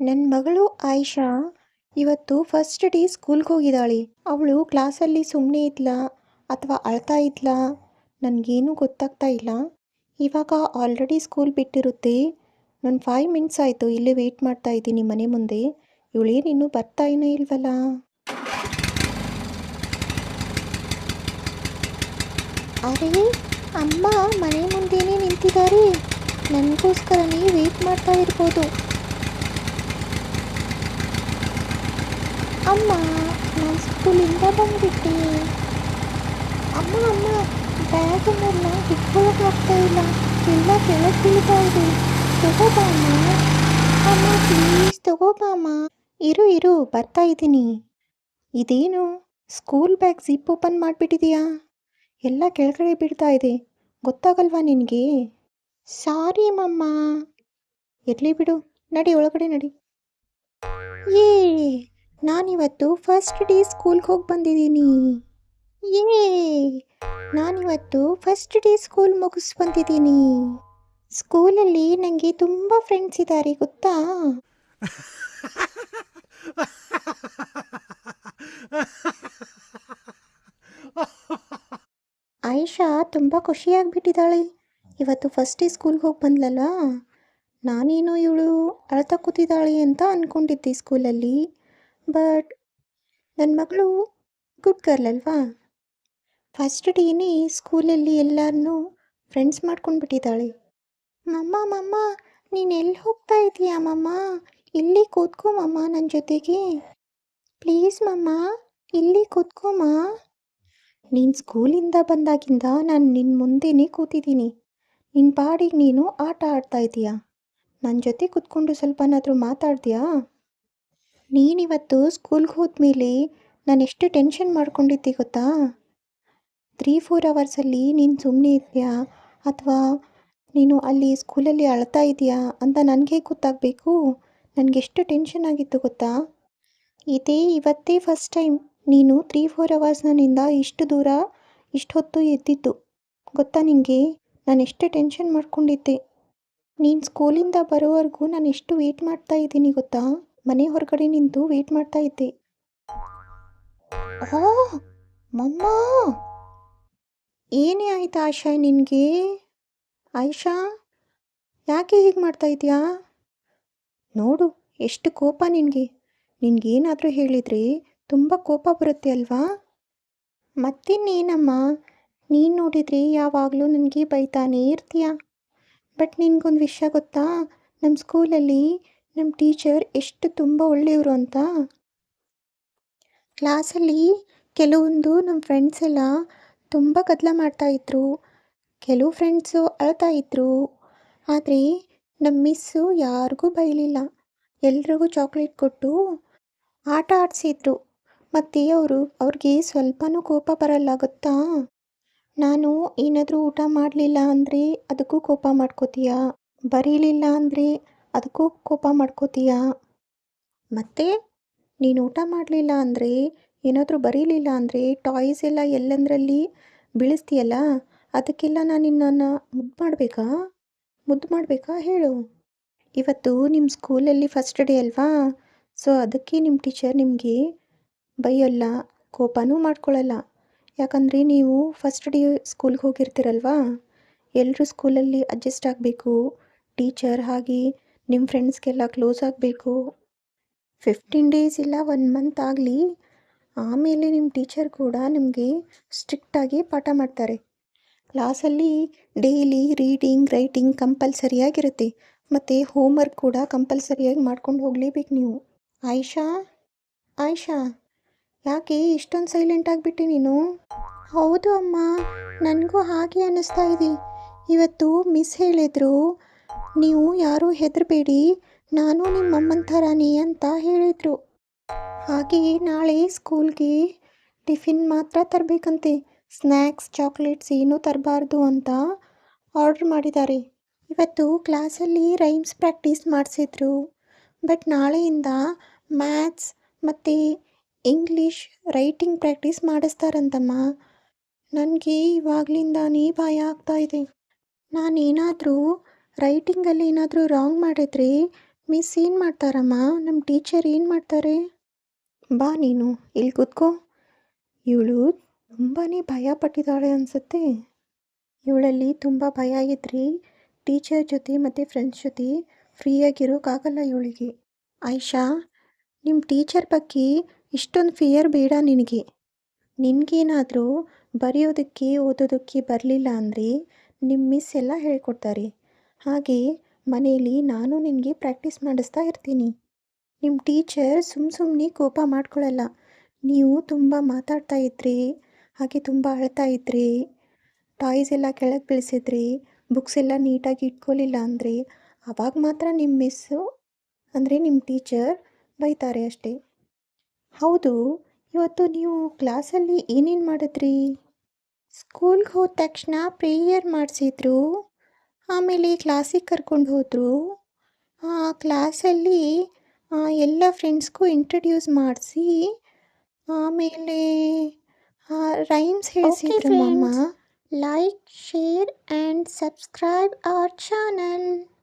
ನನ್ನ ಮಗಳು ಆಯಿಷಾ ಇವತ್ತು ಫಸ್ಟ್ ಡೇ ಸ್ಕೂಲ್ಗೆ ಹೋಗಿದ್ದಾಳೆ. ಅವಳು ಕ್ಲಾಸಲ್ಲಿ ಸುಮ್ಮನೆ ಇದ್ಲಾ ಅಥವಾ ಅಳ್ತಾ ಇದ್ಲಾ? ನನಗೇನೂ ಗೊತ್ತಾಗ್ತಾ ಇಲ್ಲ. ಇವಾಗ ಆಲ್ರೆಡಿ ಸ್ಕೂಲ್ ಬಿಟ್ಟಿರುತ್ತೆ. ನಾನು ಫೈವ್ ಮಿನಿಟ್ಸ್ ಆಯಿತು, ಇಲ್ಲೇ ವೆಯ್ಟ್ ಮಾಡ್ತಾ ಇದ್ದೀನಿ ಮನೆ ಮುಂದೆ. ಇವಳೇನು ಇನ್ನೂ ಬರ್ತಾ ಏನೋ ಇಲ್ವಲ್ಲ ಅರೆ, ಅಮ್ಮ ಮನೆ ಮುಂದೆನೇ ನಿಂತಿದ್ದಾರೆ. ನನಗೋಸ್ಕರನೇ ವೆಯ್ಟ್ ಮಾಡ್ತಾ ಇರ್ಬೋದು. ಅಮ್ಮ, ನಾನು ಸ್ಕೂಲಿಂದ ಬಂದ್ಬಿಟ್ಟೆ ಅಮ್ಮ ಅಮ್ಮ, ಬ್ಯಾಗನ್ನೆಲ್ಲ ಇಟ್ಕೊಳ್ಳೋಕ್ಕಾಗ್ತಾ ಇಲ್ಲ. ಎಲ್ಲ ಕೆಳಗೆ ಇದೆ ತಗೋಬಾಮ ಅಮ್ಮ, ಪ್ಲೀಸ್ ತಗೋಬಾಮ ಇರು ಇರು, ಬರ್ತಾ ಇದ್ದೀನಿ. ಇದೇನು? ಸ್ಕೂಲ್ ಬ್ಯಾಗ್ ಜಿಪ್ ಓಪನ್ ಮಾಡಿಬಿಟ್ಟಿದೆಯಾ? ಎಲ್ಲ ಕೆಳಗಡೆ ಬೀಳ್ತಾ ಇದೆ. ಗೊತ್ತಾಗಲ್ವಾ ನಿನಗೆ? ಸಾರಿ ಮಮ್ಮ ಇರಲಿ ಬಿಡು. ನಡಿ, ಒಳಗಡೆ ನಡಿ. ಏ ನಾನಿವತ್ತು ಫಸ್ಟ್ ಡೇ ಸ್ಕೂಲ್ಗೆ ಹೋಗಿ ಬಂದಿದ್ದೀನಿ. ಏ ನಾನಿವತ್ತು ಫಸ್ಟ್ ಡೇ ಸ್ಕೂಲ್ ಮುಗಿಸ್ ಬಂದಿದ್ದೀನಿ. ಸ್ಕೂಲಲ್ಲಿ ನನಗೆ ತುಂಬ ಫ್ರೆಂಡ್ಸ್ ಇದ್ದಾರೆ ಗೊತ್ತಾ? ಆಯಿಷಾ ತುಂಬ ಖುಷಿಯಾಗಿಬಿಟ್ಟಿದ್ದಾಳೆ. ಇವತ್ತು ಫಸ್ಟ್ ಡೇ ಸ್ಕೂಲ್ಗೆ ಹೋಗಿ ಬಂದ್ಲಲ್ಲ? ನಾನೇನೋ ಇವಳು ಅಳ್ತಾ ಕೂತಿದ್ದಾಳೆ ಅಂತ ಅಂದ್ಕೊಂಡಿದ್ದೆ ಸ್ಕೂಲಲ್ಲಿ ಬಟ್ ನನ್ನ ಮಗಳು ಗುಡ್ ಗರ್ಲ್ ಅಲ್ವಾ? ಫಸ್ಟ್ ಡೇನೇ ಸ್ಕೂಲಲ್ಲಿ ಎಲ್ಲರನ್ನೂ ಫ್ರೆಂಡ್ಸ್ ಮಾಡ್ಕೊಂಡು ಬಿಟ್ಟಿದ್ದಾಳೆ ಮಮ್ಮ ಮಮ್ಮ, ನೀನು ಎಲ್ಲಿ ಹೋಗ್ತಾ ಇದೀಯಾ ಮಮ್ಮ? ಇಲ್ಲಿ ಕೂತ್ಕೊಮ್ಮ ನನ್ನ ಜೊತೆಗೆ. ಪ್ಲೀಸ್ ಮಮ್ಮ, ಇಲ್ಲಿ ಕೂತ್ಕೋಮ್ಮ ನೀನು ಸ್ಕೂಲಿಂದ ಬಂದಾಗಿಂದ ನಾನು ನಿನ್ನ ಮುಂದೆನೇ ಕೂತಿದ್ದೀನಿ. ನಿನ್ನ ಪಾಡಿಗೆ ನೀನು ಆಟ ಆಡ್ತಾ ಇದೀಯಾ ನನ್ನ ಜೊತೆ ಕೂತ್ಕೊಂಡು ಸ್ವಲ್ಪನಾದರೂ ಮಾತಾಡ್ತೀಯಾ? ನೀನಿವತ್ತು ಸ್ಕೂಲ್ಗೆ ಹೋದ್ಮೇಲೆ ನಾನು ಎಷ್ಟು ಟೆನ್ಷನ್ ಮಾಡ್ಕೊಂಡಿದ್ದೆ ಗೊತ್ತಾ? ತ್ರೀ ಫೋರ್ ಅವರ್ಸಲ್ಲಿ ನೀನು ಸುಮ್ಮನೆ ಇದೆಯಾ? ಅಥವಾ ನೀನು ಅಲ್ಲಿ ಸ್ಕೂಲಲ್ಲಿ ಅಳ್ತಾ ಇದೆಯಾ ಅಂತ ನನಗೆ ಗೊತ್ತಾಗಬೇಕು? ನನಗೆಷ್ಟು ಟೆನ್ಷನ್ ಆಗಿತ್ತು ಗೊತ್ತಾ? ಇದೇ ಇವತ್ತೇ ಫಸ್ಟ್ ಟೈಮ್ ನೀನು ತ್ರೀ ಫೋರ್ ಅವರ್ಸ್ ನನ್ನಿಂದ ಇಷ್ಟು ದೂರ ಇಷ್ಟು ಹೊತ್ತು ಎದ್ದಿದ್ದು. ಗೊತ್ತಾ ನಿನಗೆ ನಾನು ಎಷ್ಟು ಟೆನ್ಷನ್ ಮಾಡ್ಕೊಂಡಿದ್ದೆ. ನೀನು ಸ್ಕೂಲಿಂದ ಬರೋವರೆಗೂ ನಾನು ಎಷ್ಟು ವೇಟ್ ಮಾಡ್ತಾ ಇದ್ದೀನಿ ಗೊತ್ತಾ? ಮನೆ ಹೊರಗಡೆ ನಿಂತು ವೇಟ್ ಮಾಡ್ತಾ ಇದ್ದೆ. ಓ, ಮಮ್ಮ! ಏನೇ ಆಯ್ತು ಆಶಾ ನಿನಗೆ? ಆಯಿಷಾ ಯಾಕೆ ಹೀಗೆ ಮಾಡ್ತಾ ಇದೆಯಾ ನೋಡು, ಎಷ್ಟು ಕೋಪ ನಿನಗೆ. ನಿನಗೇನಾದರೂ ಹೇಳಿದರೆ ತುಂಬ ಕೋಪ ಬರುತ್ತೆ ಅಲ್ವಾ? ಮತ್ತಿನ್ನೇನಮ್ಮ, ನೀನು ನೋಡಿದರೆ ಯಾವಾಗಲೂ ನನಗೆ ಬೈತಾನೇ ಇರ್ತೀಯ? ಬಟ್ ನಿನಗೊಂದು ವಿಷಯ ಗೊತ್ತಾ? ನಮ್ಮ ಸ್ಕೂಲಲ್ಲಿ ನಮ್ಮ ಟೀಚರ್ ಎಷ್ಟು ತುಂಬ ಒಳ್ಳೆಯವರು ಅಂತ? ಕ್ಲಾಸಲ್ಲಿ ಕೆಲವೊಂದು ನಮ್ಮ ಫ್ರೆಂಡ್ಸ್ ಎಲ್ಲ ತುಂಬ ಗದ್ದಲ ಮಾಡ್ತಾಯಿದ್ರು ಕೆಲವು ಫ್ರೆಂಡ್ಸು ಅಳ್ತಾ ಇದ್ರು. ಆದರೆ ನಮ್ಮ ಮಿಸ್ಸು ಯಾರಿಗೂ ಬೈಲಿಲ್ಲ. ಎಲ್ರಿಗೂ ಚಾಕ್ಲೇಟ್ ಕೊಟ್ಟು ಆಟ ಆಡಿಸಿದ್ರು. ಮತ್ತು ಅವರು ಅವ್ರಿಗೆ ಸ್ವಲ್ಪನೂ ಕೋಪ ಬರಲ್ಲ, ಗೊತ್ತಾ? ನಾನು ಏನಾದರೂ ಊಟ ಮಾಡಲಿಲ್ಲ ಅಂದರೆ ಅದಕ್ಕೂ ಕೋಪ ಮಾಡ್ಕೋತೀಯ? ಬರೀಲಿಲ್ಲ ಅಂದರೆ ಅದಕ್ಕೂ ಕೋಪ ಮಾಡ್ಕೋತೀಯಾ? ಮತ್ತೆ, ನೀನು ಊಟ ಮಾಡಲಿಲ್ಲ ಅಂದರೆ, ಏನಾದರೂ ಬರೀಲಿಲ್ಲ ಅಂದರೆ ಟಾಯ್ಸ್ ಎಲ್ಲ ಎಲ್ಲಂದ್ರಲ್ಲಿ ಬೀಳಿಸ್ತೀಯಲ್ಲ, ಅದಕ್ಕೆಲ್ಲ ನಾನು ನಿನ್ನನ್ನು ಮುದ್ದು ಮಾಡಬೇಕಾ? ಮುದ್ದು ಮಾಡಬೇಕಾ ಹೇಳು. ಇವತ್ತು ನಿಮ್ಮ ಸ್ಕೂಲಲ್ಲಿ ಫಸ್ಟ್ ಡೇ ಅಲ್ವಾ? ಸೊ ಅದಕ್ಕೆ ನಿಮ್ಮ ಟೀಚರ್ ನಿಮಗೆ ಬೈಯಲ್ಲ, ಕೋಪನೂ ಮಾಡ್ಕೊಳ್ಳಲ್ಲ ಯಾಕಂದರೆ ನೀವು ಫಸ್ಟ್ ಡೇ ಸ್ಕೂಲ್ಗೆ ಹೋಗಿರ್ತೀರಲ್ವಾ? ಎಲ್ಲರೂ ಸ್ಕೂಲಲ್ಲಿ ಅಡ್ಜಸ್ಟ್ ಆಗಬೇಕು ಟೀಚರ್ ಹಾಗೆ ನಿಮ್ಮ ಫ್ರೆಂಡ್ಸ್ಗೆಲ್ಲ ಕ್ಲೋಸ್ ಆಗಬೇಕು. ಫಿಫ್ಟೀನ್ ಡೇಸ್ ಇಲ್ಲ ಒನ್ ಮಂತ್ ಆಗಲಿ, ಆಮೇಲೆ ನಿಮ್ಮ ಟೀಚರ್ ಕೂಡ ನಿಮಗೆ ಸ್ಟ್ರಿಕ್ಟಾಗಿ ಪಾಠ ಮಾಡ್ತಾರೆ. ಕ್ಲಾಸಲ್ಲಿ ಡೈಲಿ ರೀಡಿಂಗ್ ರೈಟಿಂಗ್ ಕಂಪಲ್ಸರಿಯಾಗಿರುತ್ತೆ. ಮತ್ತು ಹೋಮ್ವರ್ಕ್ ಕೂಡ ಕಂಪಲ್ಸರಿಯಾಗಿ ಮಾಡ್ಕೊಂಡು ಹೋಗಲೇಬೇಕು ನೀವು. ಆಯಿಷಾ? ಆಯಿಷಾ? ಯಾಕೆ ಇಷ್ಟೊಂದು ಸೈಲೆಂಟ್ ಆಗಿಬಿಟ್ಟೆ ನೀನು? ಹೌದು ಅಮ್ಮ, ನನಗೂ ಹಾಗೆ ಅನ್ನಿಸ್ತಾ ಇದೆ. ಇವತ್ತು ಮಿಸ್ ಹೇಳಿದರು. ನೀವು ಯಾರೂ ಹೆದರಬೇಡಿ, ನಾನು ನಿಮ್ಮಮ್ಮನ ಥರನೇ ಅಂತ ಹೇಳಿದರು. ಹಾಗೆ ನಾಳೆ ಸ್ಕೂಲ್ಗೆ ಟಿಫಿನ್ ಮಾತ್ರ ತರಬೇಕಂತೆ. ಸ್ನ್ಯಾಕ್ಸ್ ಚಾಕ್ಲೇಟ್ಸ್ ಏನೂ ತರಬಾರ್ದು ಅಂತ ಆರ್ಡ್ರ್ ಮಾಡಿದ್ದಾರೆ. ಇವತ್ತು ಕ್ಲಾಸಲ್ಲಿ ರೈಮ್ಸ್ ಪ್ರಾಕ್ಟೀಸ್ ಮಾಡಿಸಿದ್ರು. ಬಟ್ ನಾಳೆಯಿಂದ ಮ್ಯಾಥ್ಸ್ ಮತ್ತು ಇಂಗ್ಲೀಷ್ ರೈಟಿಂಗ್ ಪ್ರಾಕ್ಟೀಸ್ ಮಾಡಿಸ್ತಾರಂತಮ್ಮ. ನನಗೆ ಇವಾಗಲಿಂದಾನೇ ಭಯ ಆಗ್ತಾ ಇದೆ. ನಾನೇನಾದರೂ ರೈಟಿಂಗಲ್ಲಿ ಏನಾದರೂ ರಾಂಗ್ ಮಾಡಿದ್ರಿ? ಮಿಸ್ ಏನು ಮಾಡ್ತಾರಮ್ಮ? ನಮ್ಮ ಟೀಚರ್ ಏನು ಮಾಡ್ತಾರೆ? ಬಾ ನೀನು, ಇಲ್ಲಿ ಕೂತ್ಕೋ. ಇವಳು ತುಂಬಾ ಭಯ ಪಟ್ಟಿದ್ದಾಳೆ ಅನಿಸುತ್ತೆ. ಇವಳಲ್ಲಿ ತುಂಬ ಭಯ ಇದ್ರಿ. ಟೀಚರ್ ಜೊತೆ ಮತ್ತು ಫ್ರೆಂಡ್ಸ್ ಜೊತೆ ಫ್ರೀಯಾಗಿರೋಕ್ಕಾಗಲ್ಲ ಇವಳಿಗೆ. ಆಯಿಷಾ ನಿಮ್ಮ ಟೀಚರ್ ಬಗ್ಗೆ ಇಷ್ಟೊಂದು ಫಿಯರ್ ಬೇಡ ನಿನಗೆ. ನಿನಗೇನಾದರೂ ಬರೆಯೋದಕ್ಕೆ, ಓದೋದಕ್ಕೆ ಬರಲಿಲ್ಲ ಅಂದರೆ ನಿಮ್ಮ ಮಿಸ್ ಎಲ್ಲ ಹೇಳ್ಕೊಡ್ತಾರೆ. ಹಾಗೆ ಮನೆಯಲ್ಲಿ ನಾನು ನಿನಗೆ ಪ್ರಾಕ್ಟೀಸ್ ಮಾಡಿಸ್ತಾ ಇರ್ತೀನಿ. ನಿಮ್ಮ ಟೀಚರ್ ಸುಮ್ಮ ಸುಮ್ಮನೆ ಕೋಪ ಮಾಡ್ಕೊಳ್ಳಲ್ಲ ನೀವು ತುಂಬ ಮಾತಾಡ್ತಾ ಇದ್ರಿ, ಹಾಗೆ ತುಂಬ ಅಳ್ತಾ ಇದ್ರಿ ಟಾಯ್ಸ್ ಎಲ್ಲ ಕೆಳಗೆ ಬೀಳಿಸಿದ್ರಿ ಬುಕ್ಸ್ ಎಲ್ಲ ನೀಟಾಗಿ ಇಟ್ಕೊಳ್ಳಿಲ್ಲ ಅಂದರೆ, ಅವಾಗ ಮಾತ್ರ ನಿಮ್ಮ ಮಿಸ್ಸು ಅಂದರೆ ನಿಮ್ಮ ಟೀಚರ್ ಬೈತಾರೆ ಅಷ್ಟೇ. ಹೌದು, ಇವತ್ತು ನೀವು ಕ್ಲಾಸಲ್ಲಿ ಏನೇನು ಮಾಡಿದ್ರಿ? ಸ್ಕೂಲ್ಗೆ ಹೋದ ತಕ್ಷಣ ಪ್ರೇಯರ್ ಮಾಡಿಸಿದ್ರು. ಆಮೇಲೆ ಕ್ಲಾಸಿಗೆ ಕರ್ಕೊಂಡು ಹೋದರು. ಕ್ಲಾಸಲ್ಲಿ ಎಲ್ಲ ಫ್ರೆಂಡ್ಸ್ಗೂ ಇಂಟ್ರಡ್ಯೂಸ್ ಮಾಡಿಸಿ ಆಮೇಲೆ ರೈಮ್ಸ್ ಹೇಳಿಸಿದ್ರು ಮಮ್ಮ like share and subscribe our channel